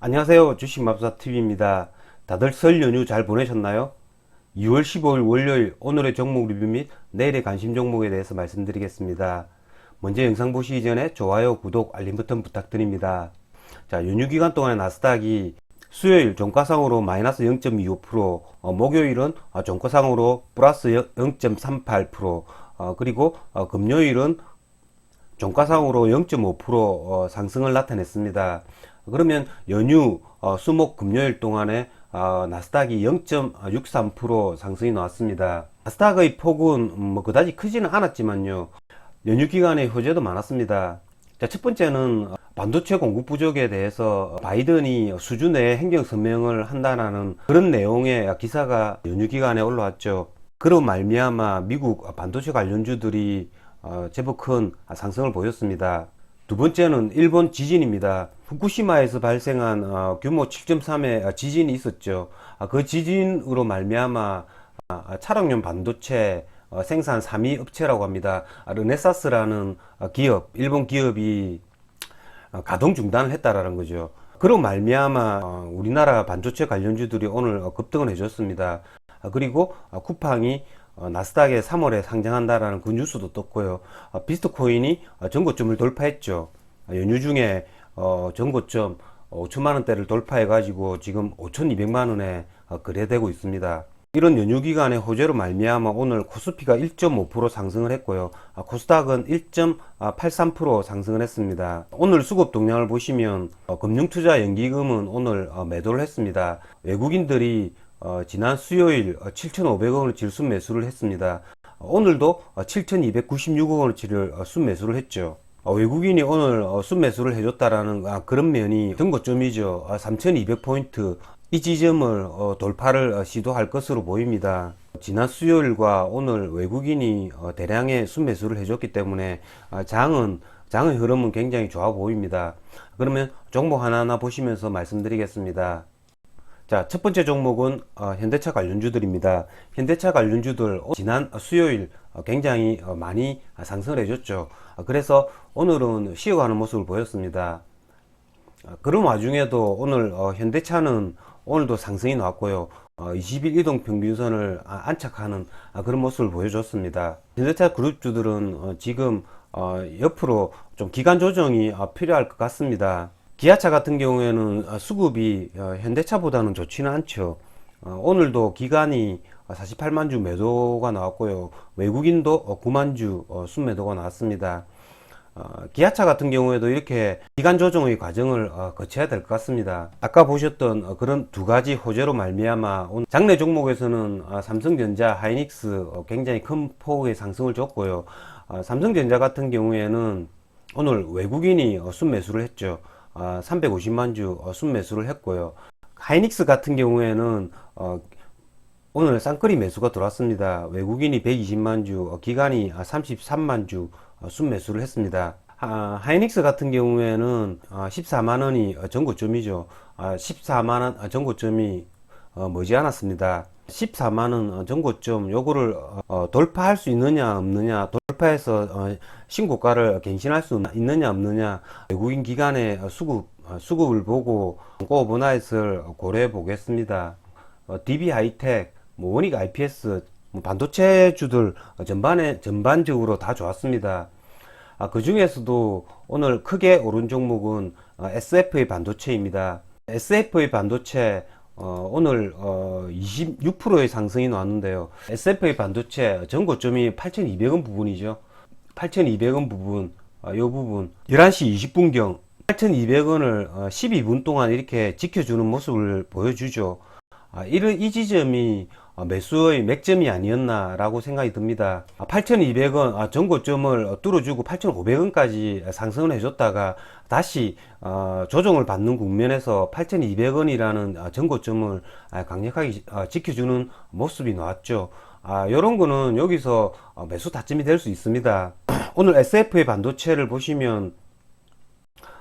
안녕하세요. 주식맙사TV입니다. 다들 설 연휴 잘 보내셨나요? 2월 15일 월요일 오늘의 종목 리뷰 및 내일의 관심 종목에 대해서 말씀드리겠습니다. 먼저 영상 보시기 전에 좋아요, 구독, 알림 버튼 부탁드립니다. 자, 연휴 기간 동안에 나스닥이 수요일 종가상으로 마이너스 0.25%, 어, 목요일은 어, 종가상으로 플러스 0.38%, 어, 그리고 어, 금요일은 종가상으로 0.5% 어, 상승을 나타냈습니다. 그러면 연휴 어, 수목 금요일 동안에 어, 나스닥이 0.63% 상승이 나왔습니다. 나스닥의 폭은 음, 뭐 그다지 크지는 않았지만요. 연휴 기간에 호재도 많았습니다. 자, 첫 번째는 어, 반도체 공급 부족에 대해서 바이든이 수준의 행정 서명을 한다는 그런 내용의 기사가 연휴 기간에 올라왔죠. 그로 말미암아 미국 반도체 관련주들이 어, 제법 큰 상승을 보였습니다. 두 번째는 일본 지진입니다. 후쿠시마에서 발생한 어, 규모 7.3의 지진이 있었죠. 아, 그 지진으로 말미암아 아, 차량용 반도체 어, 생산 3위 업체라고 합니다. 아, 르네사스라는 어, 기업, 일본 기업이 어, 가동 중단을 했다라는 거죠. 그로 말미암아 어, 우리나라 반도체 관련주들이 오늘 어, 급등을 해줬습니다. 아, 그리고 어, 쿠팡이 어, 나스닥에 3월에 상장한다라는 그 뉴스도 떴고요. 어, 비트코인이 어, 전고점을 돌파했죠. 어, 연휴 중에 어, 전고점 5천만 원대를 돌파해 가지고 지금 5,200만 원에 어, 거래되고 있습니다. 이런 연휴 기간에 호재로 말미암아 오늘 코스피가 1.5% 상승을 했고요. 아, 코스닥은 1.83% 상승을 했습니다. 오늘 수급 동향을 보시면 어, 금융투자 연기금은 오늘 어, 매도를 했습니다. 외국인들이 어, 지난 수요일 7,500원을 질 순 매수를 했습니다. 어, 오늘도 7,296억 원어치를 어, 순매수를 했죠. 어, 외국인이 오늘 어, 순매수를 해줬다라는 아, 그런 면이 등고점이죠. 3,200포인트 이 지점을 어, 돌파를 어, 시도할 것으로 보입니다. 지난 수요일과 오늘 외국인이 어, 대량의 순매수를 해줬기 때문에 아, 장은 장의 흐름은 굉장히 좋아 보입니다. 그러면 종목 하나하나 보시면서 말씀드리겠습니다. 자, 첫 번째 종목은 어, 현대차 관련주들입니다. 현대차 관련주들 어, 지난 수요일 어, 굉장히 어, 많이 상승을 해줬죠. 어, 그래서 오늘은 쉬어가는 모습을 보였습니다. 어, 그런 와중에도 오늘 어, 현대차는 오늘도 상승이 나왔고요. 어, 20일 이동 평균선을 아, 안착하는 아, 그런 모습을 보여줬습니다. 현대차 그룹주들은 어, 지금 어, 옆으로 좀 기간 조정이 어, 필요할 것 같습니다. 기아차 같은 경우에는 어, 수급이 어, 현대차보다는 좋지는 않죠. 어, 오늘도 기간이 48만 주 매도가 나왔고요. 외국인도 어, 9만 주 어, 순매도가 나왔습니다. 어, 기아차 같은 경우에도 이렇게 기간 조정의 과정을 어, 거쳐야 될 것 같습니다. 아까 보셨던 어, 그런 두 가지 호재로 말미암아 장내 종목에서는 어, 삼성전자, 하이닉스 어, 굉장히 큰 폭의 상승을 줬고요. 어, 삼성전자 같은 경우에는 오늘 외국인이 어, 순매수를 했죠. 어, 350만 주 어, 순매수를 했고요. 하이닉스 같은 경우에는 어, 오늘 쌍끌이 매수가 들어왔습니다. 외국인이 120만 주, 어, 기관이 33만 주 어, 순매수를 했습니다. 아, 하이닉스 같은 경우에는 14만 원이 어, 전고점이죠. 14만 원 전고점이 어, 머지 않았습니다. 14만 원 전고점 요거를 어, 돌파할 수 있느냐 없느냐 돌파해서 어, 신고가를 갱신할 수 있느냐 없느냐 외국인 기관의 수급 어, 수급을 보고 오버나잇을 고려해 보겠습니다. 어, DB 하이텍, 뭐 원익 IPS, 뭐 반도체 주들 전반에 전반적으로 다 좋았습니다. 아, 그 중에서도 오늘 크게 오른 종목은 어, SF의 반도체입니다. SF의 반도체 어, 오늘 어, 26%의 상승이 나왔는데요. SF의 반도체 전고점이 8,200원 부분이죠. 8,200원 부분, 어, 이 부분 11시 20분경 8,200원을 12분 동안 이렇게 지켜주는 모습을 보여주죠. 아, 이런 이 지점이 어, 매수의 맥점이 아니었나라고 생각이 듭니다. 8,200원 아, 전고점을 뚫어주고 8,500원까지 상승을 해줬다가 다시 어, 조정을 받는 국면에서 8,200원이라는 전고점을 아, 강력하게 어, 지켜주는 모습이 나왔죠. 아, 이런 거는 여기서 어, 매수 타점이 될 수 있습니다. 오늘 SF의 반도체를 보시면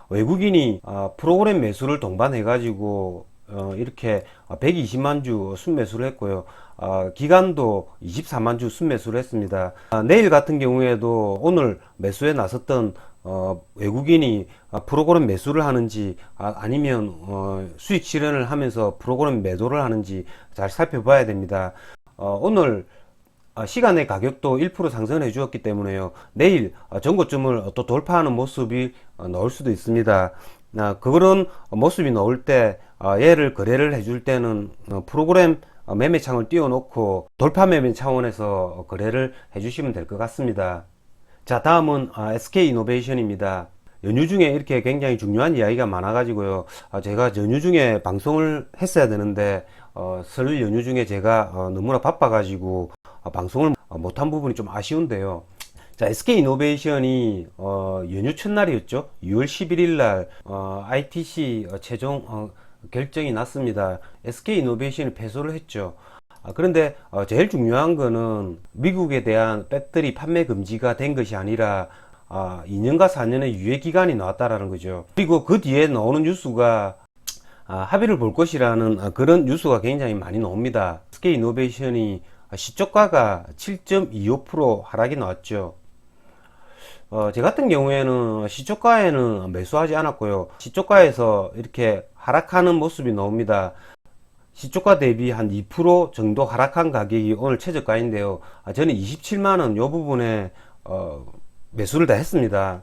외국인이 어, 프로그램 매수를 동반해 가지고 어, 이렇게 120만 주 순매수를 했고요. 어, 기간도 24만 주 순매수를 했습니다. 아, 내일 같은 경우에도 오늘 매수에 나섰던 어, 외국인이 아, 프로그램 매수를 하는지 아, 니면 어, 수익 실현을 하면서 프로그램 매도를 하는지 잘 살펴봐야 됩니다. 어, 오늘 아, 시간의 가격도 1% 상승을 해주었기 때문에요. 내일 어, 전고점을 또 돌파하는 모습이 어, 나올 수도 있습니다. 아, 그런 모습이 나올 때 아, 얘를 거래를 해줄 때는 어, 프로그램 어, 매매창을 띄워놓고 돌파 매매 차원에서 어, 거래를 해주시면 될 것 같습니다. 자, 다음은 아, SK 이노베이션입니다. 연휴 중에 이렇게 굉장히 중요한 이야기가 많아가지고요. 아, 제가 연휴 중에 방송을 했어야 되는데 어, 설 연휴 중에 제가 어, 너무나 바빠가지고 어, 방송을 어, 못한 부분이 좀 아쉬운데요. 자, SK 이노베이션이 어, 연휴 첫날이었죠. 6월 11일 날 어, ITC 어, 최종 어, 결정이 났습니다. SK 이노베이션이 패소를 했죠. 아, 그런데 어, 제일 중요한 거는 미국에 대한 배터리 판매 금지가 된 것이 아니라 아, 2년과 4년의 유예 기간이 나왔다라는 거죠. 그리고 그 뒤에 나오는 뉴스가 아, 합의를 볼 것이라는 아, 그런 뉴스가 굉장히 많이 나옵니다. SK 이노베이션이 시초가가 7.25% 하락이 나왔죠. 어, 제 같은 경우에는 시초가에는 매수하지 않았고요. 시초가에서 이렇게 하락하는 모습이 나옵니다. 시초가 대비 한 2% 정도 하락한 가격이 오늘 최저가인데요. 아, 저는 27만원 요 부분에 어, 매수를 다 했습니다.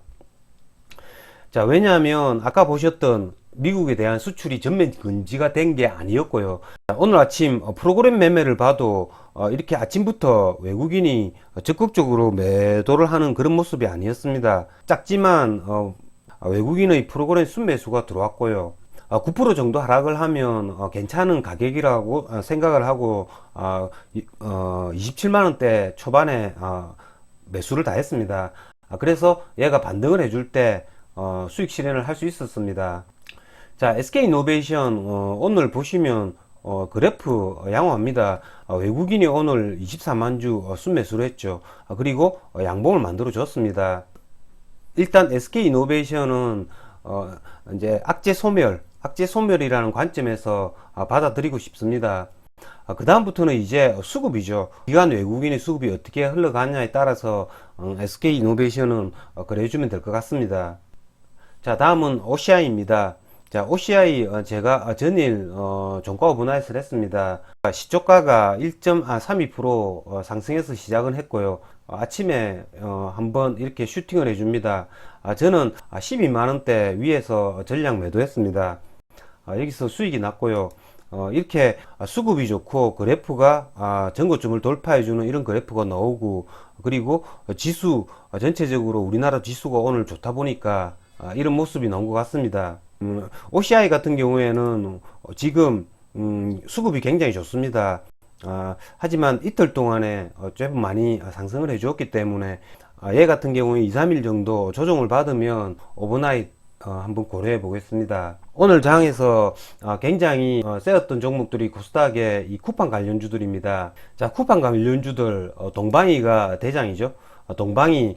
자, 왜냐하면 아까 보셨던 미국에 대한 수출이 전면 금지가 된 게 아니었고요. 자, 오늘 아침 어, 프로그램 매매를 봐도 어, 이렇게 아침부터 외국인이 적극적으로 매도를 하는 그런 모습이 아니었습니다. 작지만 어, 외국인의 프로그램 순매수가 들어왔고요. 어, 9% 정도 하락을 하면 어, 괜찮은 가격이라고 어, 생각을 하고 어, 이- 어, 27만 원대 초반에 어, 매수를 다 했습니다. 아, 그래서 얘가 반등을 해줄 때 어, 수익 실현을 할 수 있었습니다. 자, SK 이노베이션 어, 오늘 보시면 어, 그래프 어, 양호합니다. 어, 외국인이 오늘 24만 주 어, 순매수를 했죠. 아, 그리고 어, 양봉을 만들어 줬습니다. 일단 SK 이노베이션은 어, 이제 악재 소멸, 악재 소멸이라는 관점에서 아, 받아들이고 싶습니다. 그 다음부터는 이제 수급이죠. 기관 외국인의 수급이 어떻게 흘러가느냐에 따라서 어, SK 이노베이션은 어, 그래주면 될 것 같습니다. 자, 다음은 OCI입니다. 자, OCI 어, 제가 어, 전일 어, 종가 오버나이트를 했습니다. 아, 시초가가 1.32% 어, 상승해서 시작은 했고요. 어, 아침에 어, 한번 이렇게 슈팅을 해줍니다. 아, 저는 12만 원대 위에서 전량 매도했습니다. 아, 여기서 수익이 났고요. 어, 이렇게 수급이 좋고 그래프가 아, 전고점을 돌파해주는 이런 그래프가 나오고 그리고 지수 어, 전체적으로 우리나라 지수가 오늘 좋다 보니까 아, 이런 모습이 나온 것 같습니다. 음, OCI 같은 경우에는 어, 지금 음, 수급이 굉장히 좋습니다. 아, 하지만 이틀 동안에 어, 좀 많이 상승을 해주었기 때문에 아, 얘 같은 경우에 2, 3일 정도 조정을 받으면 오버나잇 어, 한번 고려해 보겠습니다. 오늘 장에서 어, 굉장히 어, 세었던 종목들이 코스닥의 이 쿠팡 관련주들입니다. 자, 쿠팡 관련주들 어, 동방이가 대장이죠. 어, 동방이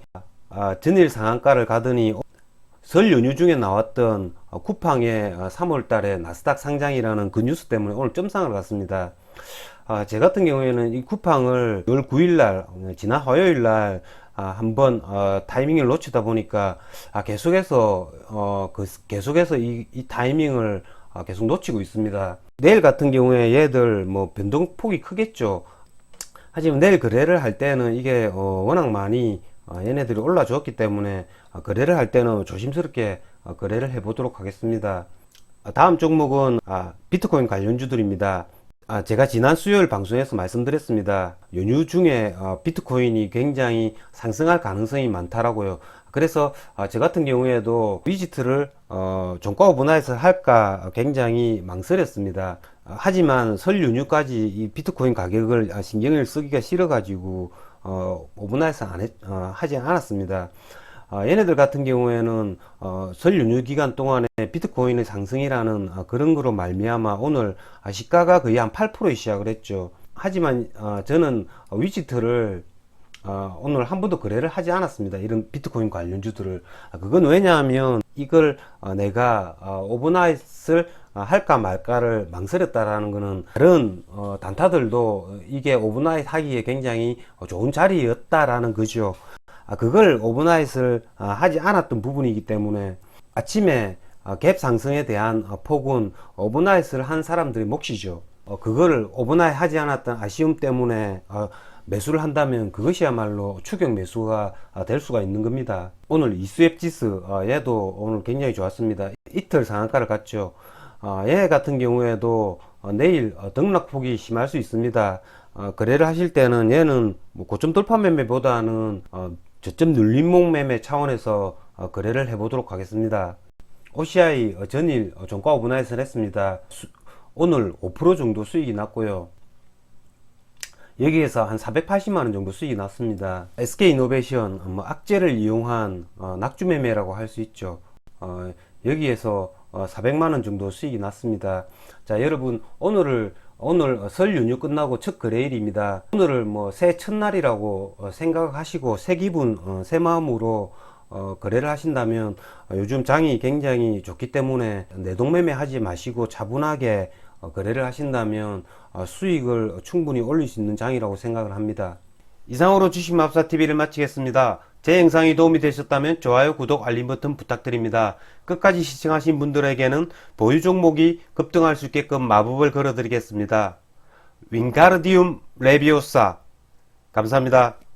아, 전일 상한가를 가더니 설 연휴 중에 나왔던 어, 쿠팡의 3월 달에 나스닥 상장이라는 그 뉴스 때문에 오늘 점상을 갔습니다. 아, 제 같은 경우에는 이 쿠팡을 6월 9일 날, 어, 지난 화요일 날, 아, 한번, 어, 타이밍을 놓치다 보니까, 아, 계속해서, 어, 그, 계속해서 이, 이 타이밍을 아, 계속 놓치고 있습니다. 내일 같은 경우에 얘들 뭐 변동폭이 크겠죠. 하지만 내일 거래를 할 때는 이게 어, 워낙 많이 어, 얘네들이 올라줬기 때문에 어, 거래를 할 때는 조심스럽게 어, 거래를 해보도록 하겠습니다. 아, 다음 종목은 아, 비트코인 관련주들입니다. 아, 제가 지난 수요일 방송에서 말씀드렸습니다. 연휴 중에 어, 비트코인이 굉장히 상승할 가능성이 많다라고요. 그래서 아, 저 같은 경우에도 위지트를 어, 종가 오버나이트 할까 굉장히 망설였습니다. 아, 하지만 설 연휴까지 이 비트코인 가격을 아, 신경을 쓰기가 싫어가지고 어, 오버나이트 안 했, 어, 하지 않았습니다. 아, 얘네들 같은 경우에는 어, 설 연휴 기간 동안에 비트코인의 상승이라는 아, 그런 거로 말미암아 오늘 아, 시가가 거의 한 8% 시작을 했죠. 하지만 어, 저는 위지트를 어, 오늘 한 번도 거래를 하지 않았습니다. 이런 비트코인 관련주들을. 아, 그건 왜냐하면 이걸 어, 내가 어, 오버나잇을 어, 할까 말까를 망설였다라는 거는 다른 어, 단타들도 이게 오버나잇 하기에 굉장히 어, 좋은 자리였다라는 거죠. 아, 그걸 오버나잇을 아, 하지 않았던 부분이기 때문에 아침에 아, 갭 상승에 대한 아, 폭은 오버나잇을 한 사람들의 몫이죠. 어, 그거를 오버나잇 하지 않았던 아쉬움 때문에 어, 매수를 한다면 그것이야말로 추격 매수가 아, 될 수가 있는 겁니다. 오늘 이수앱 지수 어, 얘도 오늘 굉장히 좋았습니다. 이틀 상한가를 갔죠. 어, 얘 같은 경우에도 어, 내일 어, 등락폭이 심할 수 있습니다. 어, 거래를 하실 때는 얘는 뭐 고점 돌파 매매보다는 어, 저점 눌림목 매매 차원에서 어, 거래를 해보도록 하겠습니다. OCI 어, 전일 어, 종가 오브나잇을 했습니다. 수- 오늘 5% 정도 수익이 났고요. 여기에서 한 480만원 정도 수익이 났습니다. SK이노베이션, 뭐 악재를 이용한 어, 낙주 매매라고 할 수 있죠. 어, 여기에서 어, 400만 원 정도 수익이 났습니다. 자, 여러분, 오늘을, 오늘 설 연휴 끝나고 첫 거래일입니다. 오늘을 뭐 새 첫날이라고 어, 생각하시고 새 기분, 어, 새 마음으로 어, 거래를 하신다면 어, 요즘 장이 굉장히 좋기 때문에 내동매매 하지 마시고 차분하게 어, 거래를 하신다면 어, 수익을 충분히 올릴 수 있는 장이라고 생각을 합니다. 이상으로 주식맙사TV를 마치겠습니다. 제 영상이 도움이 되셨다면 좋아요, 구독, 알림 버튼 부탁드립니다. 끝까지 시청하신 분들에게는 보유 종목이 급등할 수 있게끔 마법을 걸어드리겠습니다. 윙가르디움 레비오사 감사합니다.